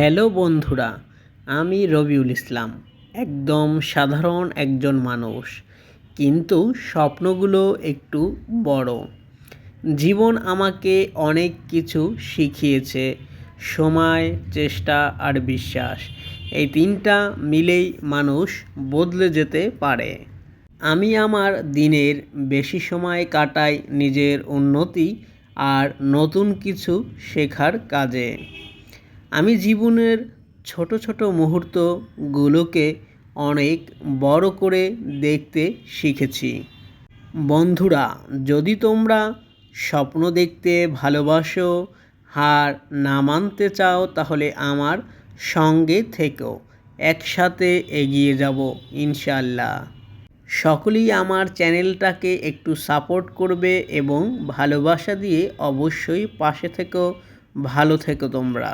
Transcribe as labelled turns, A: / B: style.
A: Hello বন্ধুরা, আমি রবিউল ইসলাম, একদম সাধারণ একজন মানুষ, কিন্তু স্বপ্নগুলো একটু বড়। জীবন আমাকে অনেক কিছু শিখিয়েছে, সময়, চেষ্টা আর বিশ্বাস, এই তিনটা মিলেই মানুষ বদলে যেতে পারে। আমি আমার দিনের বেশি সময় কাটাই নিজের উন্নতি আর নতুন কিছু শেখার কাজে। আমি জীবনের ছোট ছোট মুহূর্তগুলোকে অনেক বড় করে দেখতে শিখেছি। বন্ধুরা, যদি তোমরা স্বপ্ন দেখতে ভালোবাসো হার না মানতে চাও, তাহলে আমার সঙ্গে থেকো। একসাথে এগিয়ে যাব ইনশাল্লাহ সকলেই আমার চ্যানেলটাকে একটু সাপোর্ট করবে এবং ভালোবাসা দিয়ে অবশ্যই পাশে থেকো, ভালো থেকো তোমরা।